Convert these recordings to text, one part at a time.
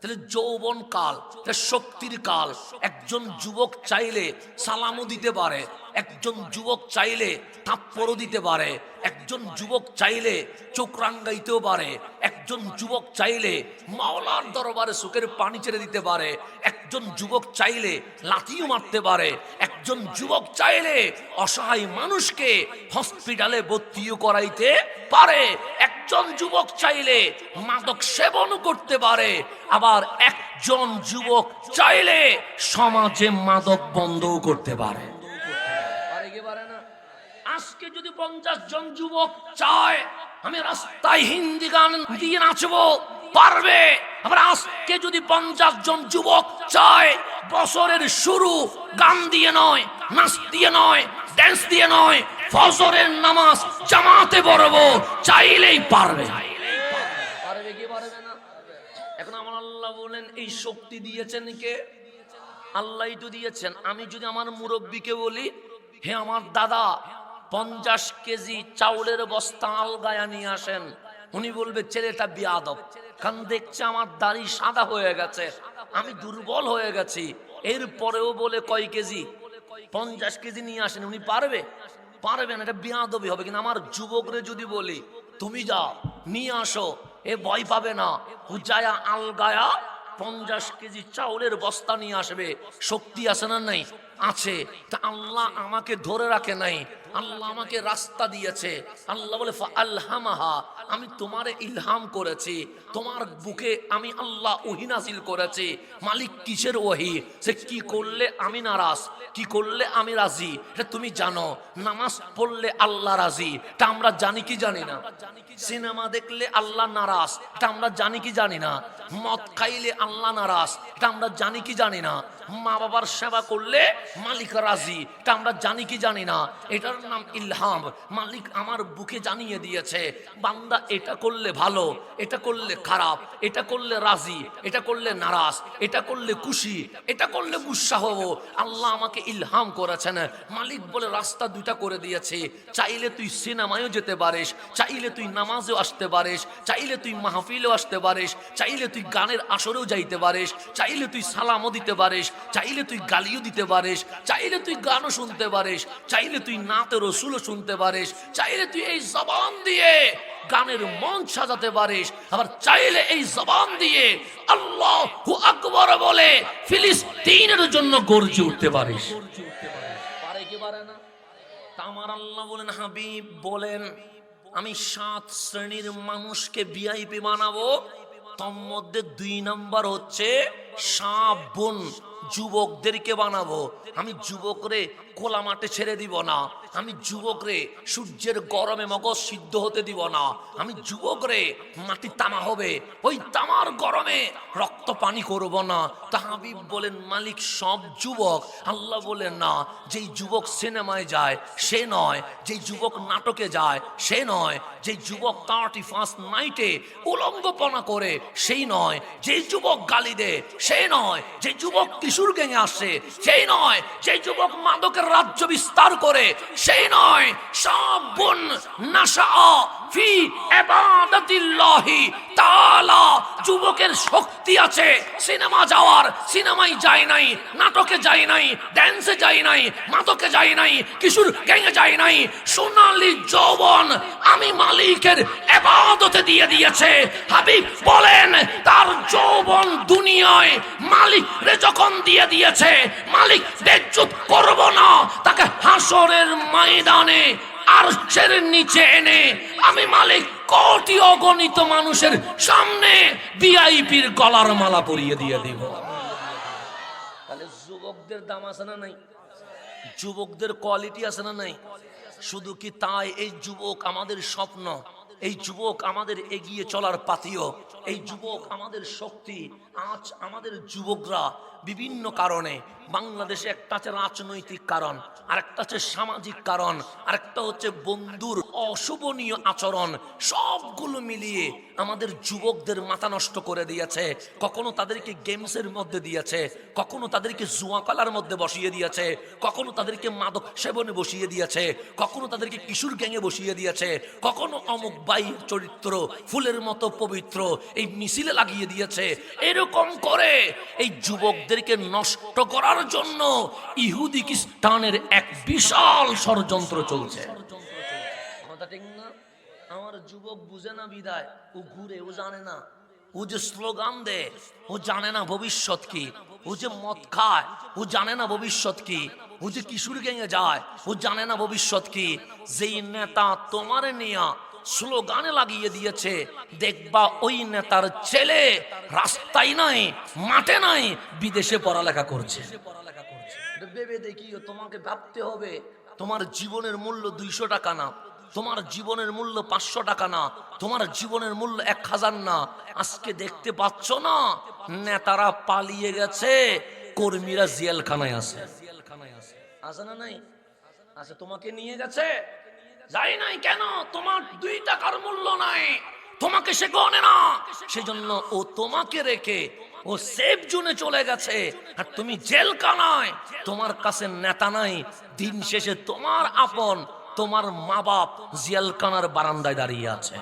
তাহলে যৌবন কাল শক্তির কাল। একজন যুবক চাইলে সালামও দিতে পারে, একজন যুবক চাইলে থাপ্পড়ও দিতে পারে, একজন যুবক চাইলে চোখ রাঙ্গাইতেও পারে, একজন যুবক চাইলে মাওলার দরবারে সুখের পানি ছেড়ে দিতে পারে, একজন যুবক চাইলে লাথিও মারতে পারে, একজন যুবক চাইলে অসহায় মানুষকে হসপিটালে ভর্তিও করাইতে পারে একজন যুবক চাইলে মাদক সেবনও করতে পারে, আবার একজন যুবক চাইলে সমাজে মাদক বন্ধও করতে পারে। আজকে যদি পঞ্চাশ জন যুবক চায়, আমি রাস্তায় হিন্দি গান দিয়ে নাচবো, পারবে? আবার আজকে যদি পঞ্চাশ জন যুবক চায়, বছরের শুরু গান দিয়ে নয় নাচ দিয়ে নয় ড্যান্স দিয়ে নয়, ফজরের নামাজ জামাতে পড়ব, চাইলেই পারবে। পারবে কি পারবে না? এখন আমার আল্লাহ বলেন, এই শক্তি দিয়েছেন কে? আল্লাহ তো দিয়েছেন। আমি যদি আমার মুরব্বীকে বলি, হে আমার দাদা, পঞ্চাশ কেজি চাউলের বস্তা আলগায়া নিয়ে আসেন। উনি বলবে, ছেলেটা বিয়াদব। কারণ দেখছে আমার দাড়ি সাদা হয়ে গেছে। আমি দুর্বল হয়ে গেছি। এরপরেও বলে, কয় কেজি? পঞ্চাশ কেজি নিয়ে আসেন, উনি পারবে? পারবে না, এটা বিয়াদবি হবে। কিন্তু আমার যুবকরে যদি বলি, তুমি যাও, নিয়ে আসো, এ ভয় পাবে না। হুজায়া আলগায়া পঞ্চাশ কেজি চাউলের বস্তা নিয়ে আসবে। শক্তি আছে না নাই? আছে। তা আল্লাহ আমাকে ধরে রাখে নাই। আল্লাহ আমাকে রাস্তা দিয়েছে। আল্লাহ বলে আল্লামাহা আমি তোমারে ইলহাম করেছি। তোমার বুকে আমি আল্লাহ ওহিনাসিল করেছি। মালিক কিসের ওহি? সে কি করলে আমি নারাজ? কি করলে আমি রাজি? এটা তুমি জানো, নামাজ পড়লে আল্লাহ রাজি। এটা আমরা জানি কি জানি না। সিনেমা দেখলে আল্লাহ নারাজ। এটা আমরা জানি কি জানি না। মদ খাইলে আল্লাহ নারাজ। এটা আমরা জানি কি জানি না। মা বাবার সেবা করলে মালিক রাজি। এটা আমরা জানি কি জানি না। এটার নাম ইলহাম। মালিক আমার বুকে জানিয়ে দিয়েছে, বান্দা এটা করলে ভালো, এটা করলে খারাপ, এটা করলে রাজি, এটা করলে নারাজ, এটা করলে খুশি, এটা করলে গুসা হব আল্লাহ আমাকে ইলহাম করেছেন। মালিক বলে, রাস্তা দুইটা করে দিয়েছে। চাইলে তুই সিনেমায়ও যেতে পারিস, চাইলে তুই নামাজেও আসতে পারিস, চাইলে তুই মাহফিলেও আসতে পারিস, চাইলে তুই গানের আসরেও যাইতে পারিস, চাইলে তুই সালামও দিতে পারিস, চাইলে তুই গালিও দিতে পারিস, চাইলে তুই গানও শুনতে পারিস, চাইলে তুই নাতে রসুলও শুনতে পারিস, চাইলে তুই এই জবান দিয়ে গানের মন সাজাতে পারিস, আবার চাইলে এই জবান দিয়ে আল্লাহ আকবর বলে ফিলিস্তিনের জন্য গর্জে উঠতে পারিস। পারে না? আমার আল্লাহ বলেন, হাবিব বলেন, আমি সাত শ্রেণির মানুষকে ভিআইপি বানাবো, তোর মধ্যে দুই নাম্বার হচ্ছে সাপ বোন যুবকদেরকে বানাবো। আমি যুবকরে খোলা মাঠে ছেড়ে দিব না। আমি যুবকরে সূর্যের গরমে মগজ সিদ্ধ হতে দিব না। আমি যুবকরে মাটি তামা হবে। ওই তামার গরমে রক্ত পানি করব না। তা হাবিব বলেন, মালিক সব যুবক। আল্লাহ বলেন, না, যেই যুবক সিনেমায় যায়, সে নয়। যেই যুবক নাটকে যায়, সে নয়। যেই যুবক থার্টি ফার্স্ট নাইটে উলঙ্গপনা করে, সেই নয়। যেই যুবক গালি দে সে নয়। যে যুবক কিশোর গ্যাংয়ে আসে, সেই নয় সেই যুবক মাদকের রাজ্য বিস্তার করে, সেই নয় সব বোন নাশা ফি এবাদাতিল্লাহি তাআলা। যুবকের শক্তি আছে। সিনেমা যাওয়ার, সিনেমায় যায় নাই, নাটকে যায় নাই ড্যান্সে যায় নাই, মাদকে যায় নাই, কিশোর গ্যাংয়ে যায় নাই। সোনালি যৌবন আমি মালিকের এবাদতে দিয়ে দিয়েছে। হাবিব বলেন, তার যৌবন দুনিয়ায় মালিক রে যখন দিয়ে দিয়েছে, মালিক বেজ্জুত করব না। তাকে হাসরের ময়দানে আর নিচে এনে আমি মালিক কোটি অগণিত মানুষের সামনে ভিআইপির গলার মালা পরিয়ে দিয়ে দিব। তাহলে যুবকদের দাম আছে না নাই? যুবকদের কোয়ালিটি আছে না নাই? শুধু কি তাই এই যুবক আমাদের স্বপ্ন? এই যুবক আমাদের এগিয়ে চলার পাতিও এই যুবক আমাদের শক্তি। আজ আমাদের যুবকরা বিভিন্ন কারণে বাংলাদেশে একটা আছে রাজনৈতিক কারণ, আরেকটা হচ্ছে সামাজিক কারণ, আরেকটা হচ্ছে বন্ধুর অশোভনীয় আচরণ, সবগুলো মিলিয়ে আমাদের যুবকদের মাথা নষ্ট করে দিয়েছে। কখনো তাদেরকে গেমসের মধ্যে দিয়েছে, কখনো তাদেরকে জুয়া কলার মধ্যে বসিয়ে দিয়েছে, কখনো তাদেরকে মাদক সেবনে বসিয়ে দিয়েছে, কখনো তাদেরকে কিশোর গ্যাংয়ে বসিয়ে দিয়েছে, কখনো অমুক বাইয়ের চরিত্র, ফুলের মতো পবিত্র, এই মিছিলে লাগিয়ে দিয়েছে। এরকম করে এই যুবকদেরকে নষ্ট করার জন্য ইহুদি খ্রিস্টানের এক বিশাল ষড়যন্ত্র চলছে। আমার যুবক বুঝে না বিদায়। ও ঘুরে, ও জানে না। ও যে স্লোগান দেয়, ও জানে না ভবিষ্যৎ কি। ও যে মদ খায়, ও জানে না ভবিষ্যৎ কি। ও যে কিশোর গেঙে যায়, ও জানে না ভবিষ্যৎ কি। যেই নেতা তোমার নিয়া স্লোগানে লাগিয়ে দিয়েছে, দেখবা ওই নেতার ছেলে রাস্তায় নাই, মাঠে নাই, বিদেশে পড়ালেখা করছে। ভেবে দেখিও তোমাকে ভাবতে হবে, তোমার জীবনের মূল্য দুইশো টাকা না, তোমার জীবনের মূল্য পাঁচশো টাকা না, তোমার জীবনের মূল্য এক হাজার না। আজকে দেখতে পাচ্ছ না, নেতারা পালিয়ে গেছে, কর্মীরা জিয়ালখানায় আছে। আছে না নাই? আছে, তোমাকে নিয়ে গেছে? যাই নাই কেন, তোমার দুই টাকার মূল্য নাই? তোমাকে সে গনে না। সেজন্য ও তোমাকে রেখে ও সেফ জোনে চলে গেছে। আর তুমি জেলখানায়, তোমার কাছে নেতা নাই। দিন শেষে তোমার আপন, তোমার মা বাপ জিয়ালকানার বারান্দায় দাঁড়িয়ে আছে।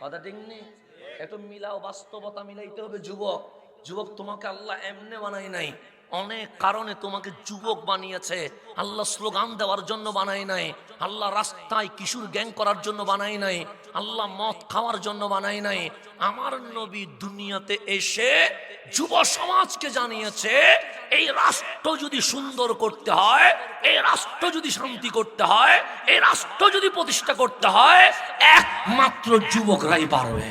কথা ঠিক নেই? একটু মিলাও, বাস্তবতা মিলাইতে হবে, যুবক। যুবক, তোমাকে আল্লাহ এমনে বানাই নাই। অনেক কারণে তোমাকে যুবক বানিয়েছে। আল্লাহ স্লোগান দেওয়ার জন্য বানাই নাই। আল্লাহ রাস্তায় কিশোর গ্যাং করার জন্য বানাই নাই। আল্লাহ মদ খাওয়ার জন্য বানাই নাই। আমার নবী দুনিয়াতে এসে যুব সমাজকে জানিয়েছে, এই রাষ্ট্র যদি সুন্দর করতে হয়, এই রাষ্ট্র যদি শান্তি করতে হয়, এই রাষ্ট্র যদি প্রতিষ্ঠা করতে হয়, একমাত্র যুবকরাই পারবে।